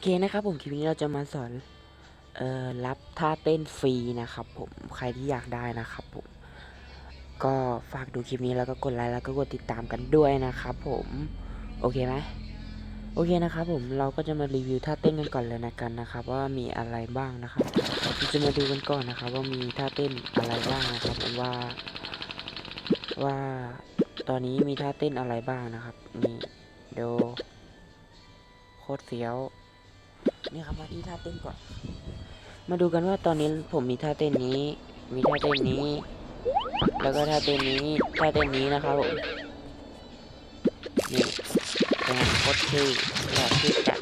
เคนะครับผมคลิปนี้เราจะมาสอนเอ่อรับท่าเต้นฟรีนะครับผมใครที่อยากได้นะครับผมก็ฝากดูคลิปนี้แล้วก็กดไลค์แล้วก็กดติดตามกันด้วยนะครับผมโอเคไหมโอเคนะครับผมเราก็จะมารีวิวท่าเต้นกันก่อนเลยนะกันนะครับ ว่ามีอะไรบ้างนะครับเราจะมาดูกันก่อนนะครับ ว่ามีท่าเต้นอะไรบ้างนะครับผมว่าว่าตอนนี้มีท่าเต้นอะไรบ้างนะครับนี่ดูโคตรเฟี้ยว นี่ครับมาที่ท่าเต้นก่อน มาดูกันว่าตอนนี้ผมมีท่าเต้นนี้ มีท่าเต้นนี้ แล้วก็ท่าเต้นนี้ท่าเต้นนี้นะครับผมนี่เป็นไงโคตรเท่หล่อเท่จัด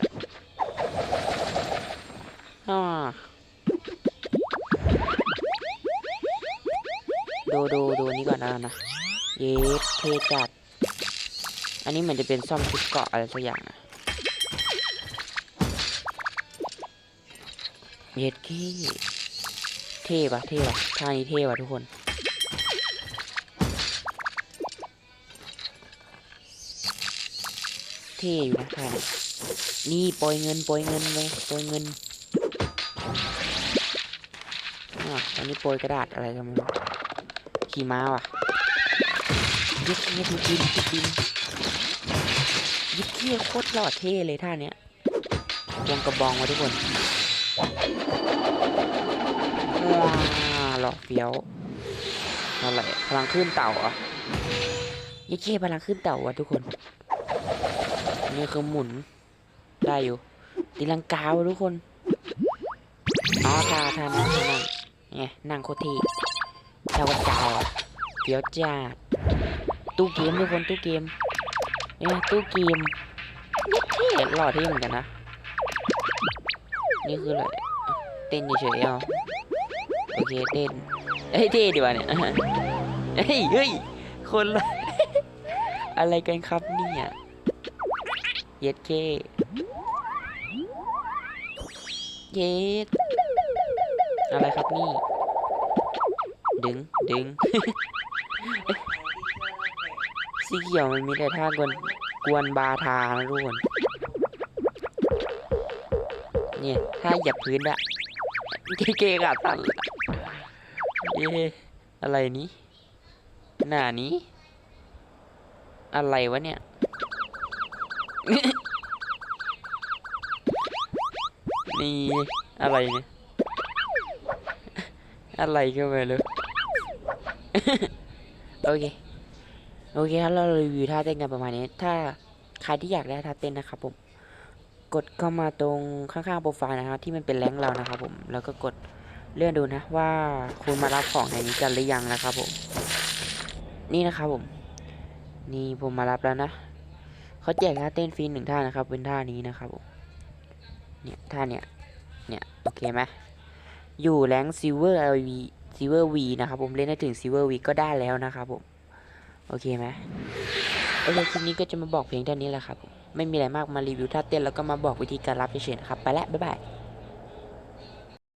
อ่าดูดูดูนนี้ก่อนนะนะเย้เทจัด อันนี้เหมือนจะเป็นซ่อมชุดเกาะอะไรสักอย่างนะ เย็ดขี้เท่ปะเท่ปะท่านี้เท่ปะทุกคน เท่อยู่นะท่านี้นี่ปล่อยเงินปล่อยเงินเลยปล่อยเงินอะอันนี้โปรยกระดาษอะไรกันม่รู้ขี่ม้าว่ะยึดเขี้ยทุกดินทุกดินยึดเขี้ยโคตรหล่อเท่เลยท่าเนี้ยวงกระบองมาทุกคน ว้าหล่อ เฟี้ยวอะไรพลังขึ้นเต่าอะยี่เก้พลังขึ้นเต่าวะทุกคน นี่คือหมุน ได้อยู่ ตีลังกาวะทุกคนอ๋อทาทานั่งทานั่งเนี่ยนั่งโคตรเทีชาวกระจายอะเฟี้ยวจัดตู้เกมทุกคนตู้เกมเนี่ยตู้เกมยี่เท่หล่อเท่เหมือนกันนะ นี่คืออะไรเต้นเฉยๆเอาโอเคเต้น เฮ้ยเท่ดีว่ะเนี่ยเฮ้ยเฮ้ยคนละอะไรกันครับเนี่ยเย็ดเคเย็ดอะไรครับนี่ ดึงดึงสีเขียวมันมีแต่ท่ากวนกวนบาทานะทุกคนเนี่ยถ้าเหยียบพื้นอะเก๋ๆกับตันละ เอ๊ะอะไรนี้หน้านี้ อะไรวะเนี่ย นี่อะไรเนี่ย อะไรก็ไม่รู้โอเค โอเคครับเรารีวิวท่าเต้นกันประมาณนี้ ถ้าใครที่อยากได้ท่าเต้นนะครับผมกดเข้ามาตรงข้างๆโปรไฟล์นะครับที่มันเป็นแรงค์เรานะครับผมแล้วก็กด เลื่อนดูนะว่าคุณมารับของในนี้กันหรือยังนะครับผม นี่นะครับผม นี่ผมมารับแล้วนะเขาแจกท่าเต้นฟรีหนึ่งท่านะครับ เป็นท่านี้นะครับผมเนี่ยท่าเนี่ยเนี่ยโอเคไหมอยู่แรงซิลเวอร์วีซิลเวอร์วีนะครับผมเล่นได้ถึงซิลเวอร์วีก็ได้แล้วนะครับผม โอเคไหมโอเคคลิปนี้ก็จะมาบอกเพียงเท่านี้แหละครับ ไม่มีอะไรมากมารีวิวท่าเต้นแล้วก็มาบอกวิธีการรับเฉยๆนะครับ ไปแล้วบ๊ายบาย